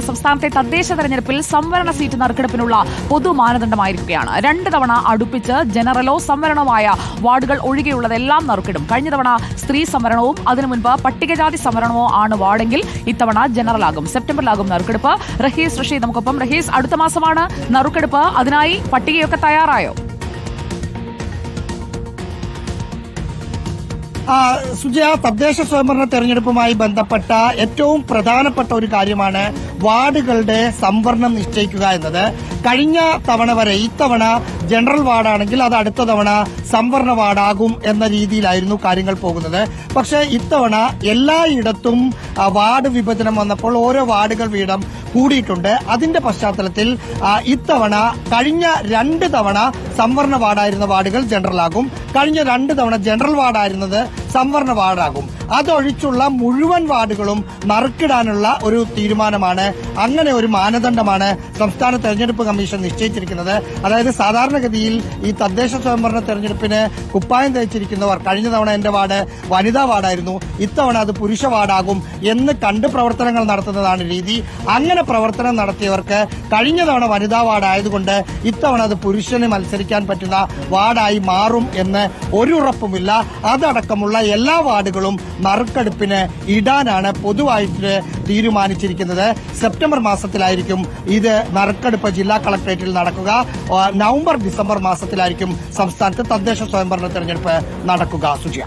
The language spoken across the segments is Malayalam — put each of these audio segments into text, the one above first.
സംസ്ഥാനത്തെ തദ്ദേശ തെരഞ്ഞെടുപ്പിൽ സംവരണ സീറ്റ് നറുക്കെടുപ്പിനുള്ള പൊതു മാനദണ്ഡമായിരിക്കുകയാണ്. രണ്ട് തവണ അടുപ്പിച്ച് ജനറലോ സംവരണമായ വാർഡുകൾ ഒഴികെയുള്ളതെല്ലാം നറുക്കിടും. കഴിഞ്ഞ തവണ സ്ത്രീ സംവരണവും അതിനു മുൻപ് പട്ടികജാതി സംവരണമോ ആണ് വാർഡെങ്കിൽ ഇത്തവണ ജനറലാകും. സെപ്റ്റംബറിലാകും നറുക്കെടുപ്പ്. റഹീസ് റഷീദ് നമുക്കൊപ്പം. റഹീസ് അടുത്ത മാസമാണ് നറുക്കെടുപ്പ്. അതിനായി പട്ടികയൊക്കെ തയ്യാറായോ? സുജയ തദ്ദേശ സ്വയംഭരണ തെരഞ്ഞെടുപ്പുമായി ബന്ധപ്പെട്ട ഏറ്റവും പ്രധാനപ്പെട്ട ഒരു കാര്യമാണ് വാർഡുകളുടെ സംവരണം നിശ്ചയിക്കുക എന്നത് കഴിഞ്ഞ തവണ വരെ ഇത്തവണ ജനറൽ വാർഡാണെങ്കിൽ അത് അടുത്ത തവണ സംവരണ വാർഡാകും എന്ന രീതിയിലായിരുന്നു കാര്യങ്ങൾ പോകുന്നത്. പക്ഷേ ഇത്തവണ എല്ലായിടത്തും വാർഡ് വിഭജനം വന്നപ്പോൾ ഓരോ വാർഡുകൾ വീതം കൂടിയിട്ടുണ്ട്. അതിന്റെ പശ്ചാത്തലത്തിൽ ഇത്തവണ കഴിഞ്ഞ രണ്ട് തവണ സംവരണ വാർഡായിരുന്ന വാർഡുകൾ ആകും കഴിഞ്ഞ രണ്ട് തവണ ജനറൽ വാർഡായിരുന്നത് സംവരണ വാർഡാകും. അതൊഴിച്ചുള്ള മുഴുവൻ വാർഡുകളും നറുക്കിടാനുള്ള ഒരു തീരുമാനമാണ്. അങ്ങനെ ഒരു മാനദണ്ഡമാണ് സംസ്ഥാന തെരഞ്ഞെടുപ്പ് കമ്മീഷൻ നിശ്ചയിച്ചിരിക്കുന്നത്. അതായത് സാധാരണഗതിയിൽ ഈ തദ്ദേശ സ്വയംഭരണ തെരഞ്ഞെടുപ്പിന് കുപ്പായം തയ്ച്ചിരിക്കുന്നവർ കഴിഞ്ഞ തവണ എന്റെ വാർഡ് വനിതാ വാർഡായിരുന്നു. ഇത്തവണ അത് പുരുഷ വാർഡാകും എന്ന് കണ്ട് പ്രവർത്തനങ്ങൾ നടത്തുന്നതാണ് രീതി. അങ്ങനെ പ്രവർത്തനം നടത്തിയവർക്ക് കഴിഞ്ഞ തവണ വനിതാ വാർഡായതുകൊണ്ട് ഇത്തവണ അത് പുരുഷന് മത്സരിക്കാൻ പറ്റുന്ന വാർഡായി മാറും എന്ന് ഒരു ഉറപ്പുമില്ല. അതടക്കമുള്ള എല്ലാ വാർഡുകളും നറുക്കെടുപ്പിന് ഇടാനാണ് പൊതുവായിട്ട് തീരുമാനിച്ചിരിക്കുന്നത്. സെപ്റ്റംബർ മാസത്തിലായിരിക്കും ഇത് നറുക്കെടുപ്പ് ജില്ലാ കളക്ടറേറ്റിൽ നടക്കുക. നവംബർ ഡിസംബർ മാസത്തിലായിരിക്കും സംസ്ഥാനത്ത് തദ്ദേശ സ്വയംഭരണ തെരഞ്ഞെടുപ്പ് നടക്കുക. സുജിയ.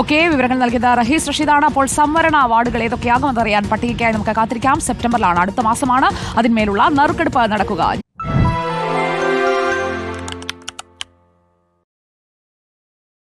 ഓക്കെ വിവരങ്ങൾ നൽകിയത് റഹീസ് റഷീദാണ്. അപ്പോൾ സംവരണ അവാർഡുകൾ ഏതൊക്കെയാകുമെന്നറിയാൻ പട്ടികയ്ക്കായി നമുക്ക് കാത്തിരിക്കാം. സെപ്റ്റംബറിലാണ് അടുത്ത മാസമാണ്. അതിന്മേലുള്ള നറുക്കെടുപ്പ് നടക്കുക.